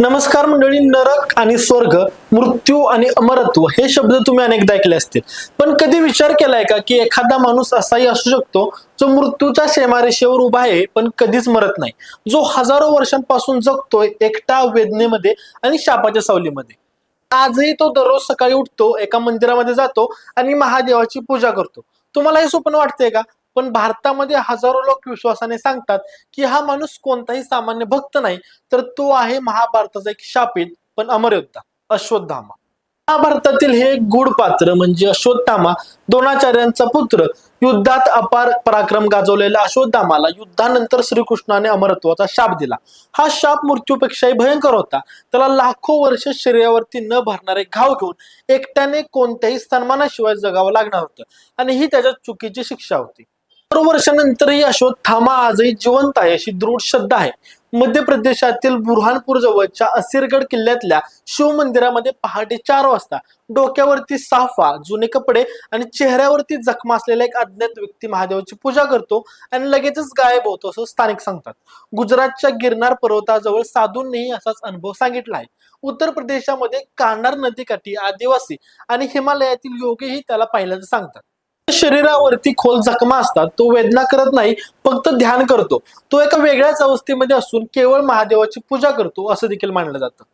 नमस्कार मंडळी नरक आणि स्वर्ग मृत्यू आणि अमरत्व हे शब्द तुम्ही अनेकदा ऐकले असतील. पण कधी विचार केलाय का की एखादा माणूस असाही असू शकतो जो मृत्यूच्या सीमारेषेवर उभा आहे पण कधीच मरत नाही? जो हजारो वर्षांपासून जगतोय एकटा वेदनेमध्ये आणि शापाच्या सावलीमध्ये. आजही तो दररोज सकाळी उठतो एका मंदिरामध्ये जातो आणि महादेवाची पूजा करतो. तुम्हाला हे स्वप्न वाटतंय का? पण भारतामध्ये हजारो लोक विश्वासाने सांगतात की हा माणूस कोणताही सामान्य भक्त नाही तर तो आहे महाभारताचा एक शापित पण अमर योद्धा अश्वत्थामा. महाभारतातील हे गुढ गूढ पात्र म्हणजे अश्वत्थामा द्रोणाचार्यांचा पुत्र युद्धात अपार पराक्रम गाजवलेल्या अश्वत्थामाला युद्धानंतर श्रीकृष्णाने अमरत्वाचा शाप दिला. हा शाप मृत्यूपेक्षाही भयंकर होता. त्याला लाखो वर्ष शरीरावरती न भरणारे घाव घेऊन एकट्याने कोणत्याही सन्मानाशिवाय जगावं लागणार होतं. आणि ही त्याच्या चुकीची शिक्षा होती. हजारो वर्षानंतरही अश्वत्थामा आजही जिवंत आहे अशी दृढ श्रद्धा आहे. मध्य प्रदेशातील बुरहानपूर जवळच्या असिरगड किल्ल्यातल्या शिव मंदिरामध्ये पहाटे चार वाजता डोक्यावरती साफा जुने कपडे आणि चेहऱ्यावरती जखमा असलेला एक अज्ञात व्यक्ती महादेवाची पूजा करतो आणि लगेचच गायब होतो असं स्थानिक सांगतात. गुजरातच्या गिरनार पर्वताजवळ साधूंनीही असाच अनुभव सांगितला आहे. उत्तर प्रदेशामध्ये कानार नदीकाठी आदिवासी आणि हिमालयातील योगीही त्याला पाहिल्याचं सांगतात. शरीरावरती खोल जखमा असतात तो वेदना करत नाही फक्त ध्यान करतो. तो एका वेगळ्याच अवस्थेमध्ये असून केवळ महादेवाची पूजा करतो असं देखील मानलं जातं.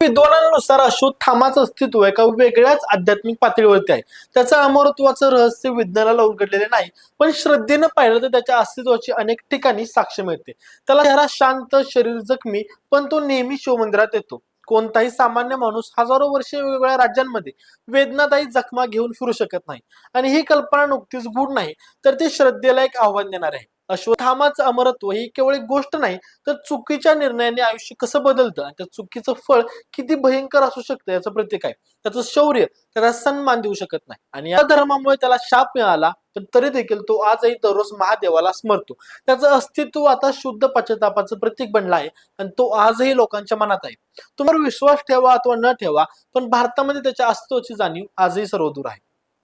विद्वानांनुसार अश्वत्थामाचं अस्तित्व एका वेगळ्याच आध्यात्मिक पातळीवरती आहे. त्याचं अमरत्वाचं रहस्य विज्ञानाला उलगडलेले नाही पण श्रद्धेनं पाहिलं तर त्याच्या अस्तित्वाची अनेक ठिकाणी साक्ष मिळते. त्याला शांत शरीर जखमी पण तो नेहमी शिवमंदिरात येतो. कोणताही सामान्य माणूस हजारो वर्षे वेगवेगळ्या राज्यांमध्ये वेदनादायी जखमा घेऊन फिरू शकत नाही. आणि ही कल्पना नुकतीच गूढ नाही तर ती श्रद्धेला एक आव्हान देणार आहे. अश्वत्थामाचं अमरत्व ही केवळ एक गोष्ट नाही तर चुकीच्या निर्णयाने आयुष्य कसं बदलतं आणि त्या चुकीचं फळ किती भयंकर असू शकतं याचं प्रतीक आहे. त्याचं शौर्य त्याला सन्मान देऊ शकत नाही. आणि या धर्मामुळे त्याला शाप मिळाला पण तरी देखील तो आजही दररोज महादेवाला स्मरतो. त्याचं अस्तित्व आता शुद्ध पश्चातापाचं प्रतीक बनलं आहे आणि तो आजही लोकांच्या मनात आहे. तुम्हाला विश्वास ठेवा अथवा न ठेवा पण भारतामध्ये त्याच्या अस्तित्वाची जाणीव आजही सर्वदूर आहे.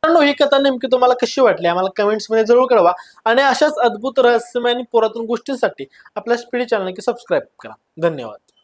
मित्रांनो, ही कथा नेमकी तुम्हाला कशी वाटली? आम्हाला कमेंट्समध्ये जरूर कळवा. आणि अशाच अद्भुत रहस्यमय आणि पुरातन गोष्टींसाठी आपल्या स्पीड चॅनल की सबस्क्राईब करा. धन्यवाद.